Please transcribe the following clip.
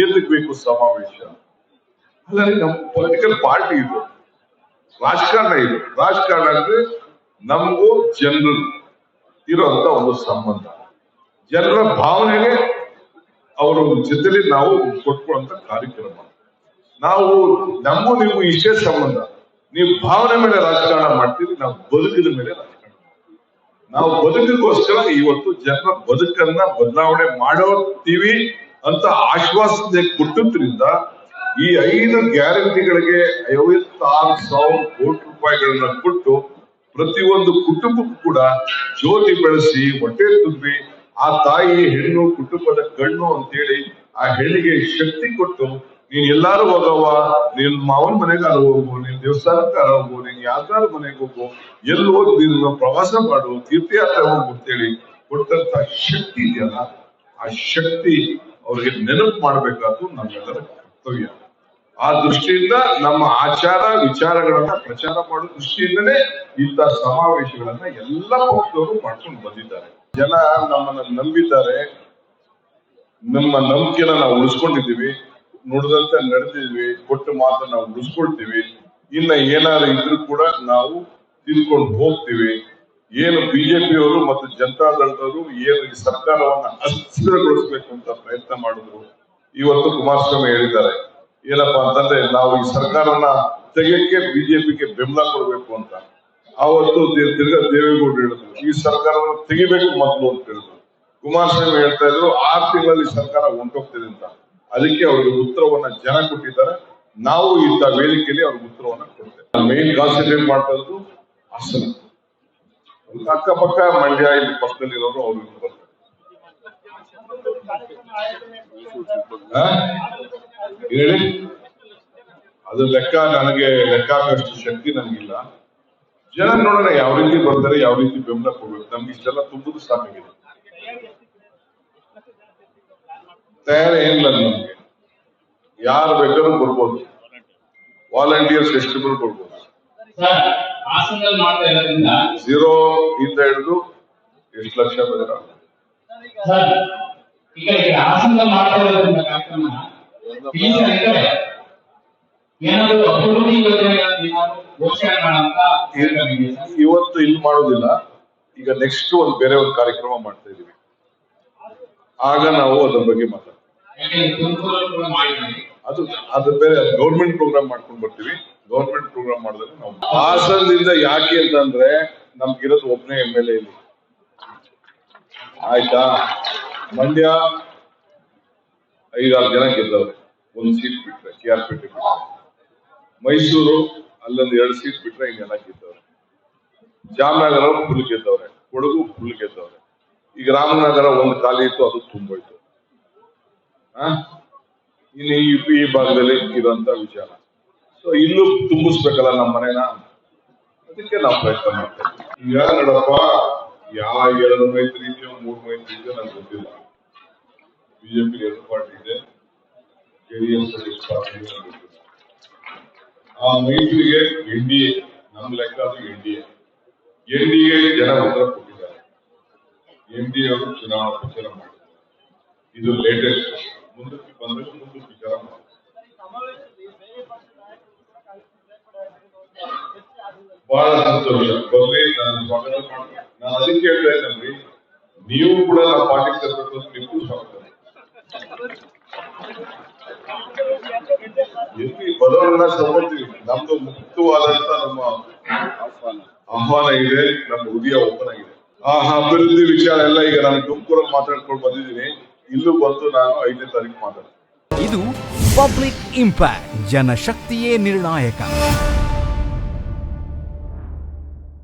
ಏನಕ್ಕೆ ಬೇಕು ಸಮಾವೇಶ ಅದರಲ್ಲಿ ನಮ್ಮ ಪೊಲಿಟಿಕಲ್ ಪಾರ್ಟಿ ಇದು. ರಾಜಕಾರಣ ಇದು. ರಾಜಕಾರಣ ಅಂದ್ರೆ ನಮಗೂ ಜನರು ಇರುವಂತ ಒಂದು ಸಂಬಂಧ. ಜನರ ಭಾವನೆಗೆ ಅವರ ಜೊತೆಲಿ ನಾವು ಕೊಟ್ಕೊಳ್ಳುವಂತ ಕಾರ್ಯಕ್ರಮ. ನಾವು, ನಮಗೂ ನೀವು ಇಷ್ಟೇ ಸಂಬಂಧ. ನೀವು ಭಾವನೆ ಮೇಲೆ ರಾಜಕಾರಣ ಮಾಡ್ತೀರಿ, ನಾವು ಬದುಕಿನ ಮೇಲೆ ರಾಜಕಾರಣ ನಾವು ಬದುಕಿಗೋಸ್ಕರ ಇವತ್ತು ಜನರ ಬದುಕನ್ನ ಬದಲಾವಣೆ ಮಾಡೋತೀವಿ ಅಂತ ಆಶ್ವಾಸನೆ ಕೊಟ್ಟದ್ರಿಂದ ಈ ಐದು ಗ್ಯಾರಂಟಿಗಳಿಗೆ ಐವತ್ತಾರು ಸಾವಿರ ಕೋಟಿ ರೂಪಾಯಿಗಳನ್ನ ಕೊಟ್ಟು ಪ್ರತಿಯೊಂದು ಕುಟುಂಬಕ್ಕೂ ಕೂಡ ಜ್ಯೋತಿ ಬೆಳೆಸಿ, ಹೊಟ್ಟೆ ತುಂಬಿ, ಆ ತಾಯಿ, ಹೆಣ್ಣು, ಕುಟುಂಬದ ಕಣ್ಣು ಅಂತೇಳಿ ಆ ಹೆಣ್ಣಿಗೆ ಶಕ್ತಿ ಕೊಟ್ಟು, ನೀನ್ ಎಲ್ಲಾರು ಹೋಗವ ನೀನ್ ಮಾವನ್ ಮನೆಗಾರ ಹೋಗು, ನೀನ್ ದೇವಸ್ಥಾನಕ್ಕಾರ ಹೋಗು, ನೀನ್ ಯಾವ್ದಾರ ಮನೆಗೆ ಹೋಗು, ಎಲ್ಲಿ ಹೋಗಿ ನೀನು ಪ್ರವಾಸ ಮಾಡು, ತೀರ್ಥಯಾತ್ರೆ ಹೋಗು ಅಂತೇಳಿ ಕೊಟ್ಟಂತ ಶಕ್ತಿ ಇದೆಯಲ್ಲ, ಆ ಶಕ್ತಿ ಅವ್ರಿಗೆ ನೆನಪು ಮಾಡ್ಬೇಕಾದ್ರು ನಮ್ಮೆಲ್ಲರ ಕರ್ತವ್ಯ. ಆ ದೃಷ್ಟಿಯಿಂದ ನಮ್ಮ ಆಚಾರ, ವಿಚಾರಗಳನ್ನ ಪ್ರಚಾರ ಮಾಡೋ ದೃಷ್ಟಿಯಿಂದಲೇ ಇಂತಹ ಸಮಾವೇಶಗಳನ್ನ ಎಲ್ಲ ಪಕ್ಷದವರು ಮಾಡ್ಕೊಂಡು ಬಂದಿದ್ದಾರೆ. ಜನ ನಮ್ಮನ್ನ ನಂಬಿದ್ದಾರೆ. ನಮ್ಮ ನಂಬಿಕೆನ ನಾವು ಉಳಿಸ್ಕೊಂಡಿದ್ದೀವಿ. ನುಡಿದಂತೆ ನಡೆದಿದ್ವಿ ಕೊಟ್ಟು ಮಾತನ್ನ ನಾವು ಉಳಿಸ್ಕೊಳ್ತೀವಿ. ಇನ್ನ ಏನಾದ್ರು ಇದ್ರೂ ಕೂಡ ನಾವು ತಿಳ್ಕೊಂಡು ಹೋಗ್ತೀವಿ. ಏನು ಬಿಜೆಪಿಯವರು ಮತ್ತು ಜನತಾದಳದವರು ಏನು ಈ ಸರ್ಕಾರವನ್ನ ಅಸ್ಥಿರಗೊಳಿಸ್ಬೇಕು ಅಂತ ಪ್ರಯತ್ನ ಮಾಡಿದ್ರು. ಇವತ್ತು ಕುಮಾರಸ್ವಾಮಿ ಹೇಳಿದ್ದಾರೆ. ಏನಪ್ಪಾ ಅಂತಂದ್ರೆ ನಾವು ಈ ಸರ್ಕಾರನ ತೆಗೆಯಕ್ಕೆ ಬಿಜೆಪಿಗೆ ಬೆಂಬಲ ಕೊಡಬೇಕು ಅಂತ. ಆವತ್ತು ತಿರ್ಗ ದೇವೇಗೌಡ ಹೇಳಿದ್ರು. ಈ ಸರ್ಕಾರವನ್ನು ತೆಗಿಬೇಕು ಮೊದಲು ಅಂತ ಹೇಳಿದ್ರು. ಕುಮಾರಸ್ವಾಮಿ ಹೇಳ್ತಾ ಇದ್ರು, ಆರು ತಿಂಗಳಲ್ಲಿ ಸರ್ಕಾರ ಹೊಂಟೋಗ್ತಿದೆ ಅಂತ. ಅದಕ್ಕೆ ಅವ್ರಿಗೆ ಉತ್ತರವನ್ನ ಜನ ಕೊಟ್ಟಿದ್ದಾರೆ. ನಾವು ಇಂಥ ವೇದಿಕೆಯಲ್ಲಿ ಅವ್ರಿಗೆ ಉತ್ತರವನ್ನ ಕೊಡ್ತೇವೆ. ಮೇನ್ ಕಾನ್ಸಂಟ್ರೇಟ್ ಮಾಡ್ತಾ ಇರೋದು ಹಾಸನ. ಅಕ್ಕಪಕ್ಕ ಮಂಡ್ಯ ಇಲ್ಲಿ ಪಕ್ಕದಲ್ಲಿ ಇರೋರು ಇವ್ರು ಬರ್ತಾರೆ? ಹೇಳಿ? ಅದು ಲೆಕ್ಕ ನನಗೆ ಲೆಕ್ಕ ಹಾಕಷ್ಟು ಶಕ್ತಿ ನನಗಿಲ್ಲ. ಜನ ನೋಡೋಣ ಯಾವ ರೀತಿ ಬರ್ತಾರೆ, ಯಾವ ರೀತಿ ಬೆಂಬಲ ಕೊಡ್ಬೇಕು ನಮ್ಗೆ ಇಷ್ಟೆಲ್ಲ ತುಂಬುದು ಸಾಕಾಗಿದೆ. ತಯಾರಿ ಏನಿಲ್ಲ ನಮ್ಗೆ. ಯಾರು ಬೇಕಾದ್ರೂ ಬರ್ಬೋದು. ವಾಲಂಟಿಯರ್ಸ್ ಎಷ್ಟು ಬರ್ಬೋದು. ಹಾಸನದಲ್ಲಿ ಮಾಡ್ತಾ ಇರೋದ್ರಿಂದ ಝೀರೋ ಇಂದ ಹಿಡಿದು ಎಷ್ಟು ಲಕ್ಷ ಬೇಕಾದ್ರೆ ಸರ್ ಈಗ ಈಗ ಹಾಸನದಲ್ಲಿ ಮಾಡ್ತಾ ಇರೋದ್ರಿಂದ ಕಾರ್ಯಕ್ರಮ ಏನಾದ್ರು ಅಭಿವೃದ್ಧಿ ಯೋಜನೆಗಳನ್ನು ಘೋಷಣೆ ಮಾಡಂತ ಇವತ್ತು ಇಲ್ಲಿ ಮಾಡೋದಿಲ್ಲ. ಈಗ ನೆಕ್ಸ್ಟ್ ಒಂದು ಬೇರೆ ಒಂದು ಕಾರ್ಯಕ್ರಮ ಮಾಡ್ತಾ ಇದೀವಿ ಆಗ ನಾವು ಅದ್ರ ಬಗ್ಗೆ ಮಾತಾಡ್ತೀವಿ. ಅದು ಅದು ಬೇರೆ ಗೌರ್ಮೆಂಟ್ ಪ್ರೋಗ್ರಾಮ್ ಮಾಡ್ಕೊಂಡು ಬರ್ತೀವಿ. ಗೌರ್ಮೆಂಟ್ ಪ್ರೋಗ್ರಾಮ್ ಮಾಡಿದ್ರೆ ನಾವು ಹಾಸನದಿಂದ ಯಾಕೆ ಅಂತಂದ್ರೆ ನಮ್ಗಿರೋದು ಒಬ್ಬನೇ ಎಂ ಎಲ್ ಎ ಇಲ್ಲಿ ಆಯ್ತಾ? ಮಂಡ್ಯ ಐದಾರು ಜನ ಗೆದ್ದವ್ರೆ. ಒಂದು ಸೀಟ್ ಬಿಟ್ರೆ ಕೆ ಆರ್ ಪೇಟೆ ಬಿಟ್ರೆ. ಮೈಸೂರು ಅಲ್ಲೊಂದು ಎರಡು ಸೀಟ್ ಬಿಟ್ರೆ ಹಿಂಗೆಲ್ಲ ಗೆದ್ದವ್ರೆ. ಜಾಮನಗರ ಫುಲ್ ಗೆದ್ದವ್ರೆ. ಕೊಡಗು ಫುಲ್ ಗೆದ್ದವ್ರೆ. ಈಗ ರಾಮನಗರ ಒಂದು ಖಾಲಿ ಇತ್ತು, ಅದು ತುಂಬೋಯ್ತು. ಹ ಇನ್ನು ಈ ಭಾಗದಲ್ಲಿ ಇರುವಂತ ವಿಚಾರ. ಇಲ್ಲೂ ತುಂಬಿಸ್ಬೇಕಲ್ಲ ನಮ್ಮ ಮನೇನ? ಅದಕ್ಕೆ ನಾವು ಪ್ರಯತ್ನ ಮಾಡ್ತೇವೆ. ಈಗ ನೋಡಪ್ಪ ಯಾವ ಎರಡು ಮೈತ್ರಿ ಇದೆಯೋ, ಮೂರು ಮೈತ್ರಿ ಇದೆಯೋ ನಂಗೆ ಗೊತ್ತಿಲ್ಲ. ಬಿಜೆಪಿ ಎರಡು ಪಾರ್ಟಿ ಇದೆ, ಜೆಡಿಎಸ್ ಪಾರ್ಟಿ ಆ ಮೈತ್ರಿಗೆ ಎನ್ ಡಿ ಎ, ನಮ್ಮ ಲೆಕ್ಕ ಅದು N D A. N D A ಜನ ಉತ್ತರ ಕೊಟ್ಟಿದ್ದಾರೆ. ಎನ್ ಡಿ ಅವರು ಚುನಾವಣಾ ಪ್ರಚಾರ ಮಾಡಿದ್ದಾರೆ. ಇದು ಲೇಟೆಸ್ಟ್ ಮುಂದಕ್ಕೆ ಬಂದ್ರೆ ಮುಂದೆ ವಿಚಾರ ಮಾಡಿ ಬಹಳ ಸಂತೋಷ. ಬರ್ಲಿ ನಾನು ಸ್ವಾಗತ ಮಾಡ್ತೇನೆ ನಾನು ಅದಕ್ಕೆ ಹೇಳ್ತಾ ಇದ್ದೇನೆ ನೀವು ಕೂಡ ನಾವು ಪಾರ್ಟಿಗೆ ಸೇರ್ಬೇಕು ಅಂತ ನಿಮಗೂ ಸ್ವಾಗತ ಎಲ್ಲಿ ಬರೋರನ್ನ ತಗೊಳ್ತೀವಿ ನಮ್ದು ಮುಕ್ತವಾದಂತ ನಮ್ಮ ಆಹ್ವಾನ. ಇದೆ, ನಮ್ಮ ಹೃದಯ ಓಪನ್ ಆಗಿದೆ. ಆ ಅಭಿವೃದ್ಧಿ ವಿಚಾರ ಎಲ್ಲ ಈಗ ನಾನು ತುಮಕೂರಲ್ಲಿ ಮಾತಾಡ್ಕೊಂಡು ಬಂದಿದ್ದೀನಿ. ಇಲ್ಲೂ ಬಂದು ನಾನು ಐದನೇ ತಾರೀಕು ಮಾತಾಡ್ತೀನಿ. ಇದು ಪಬ್ಲಿಕ್ ಇಂಪ್ಯಾಕ್ಟ್, ಜನಶಕ್ತಿಯೇ ನಿರ್ಣಾಯಕ.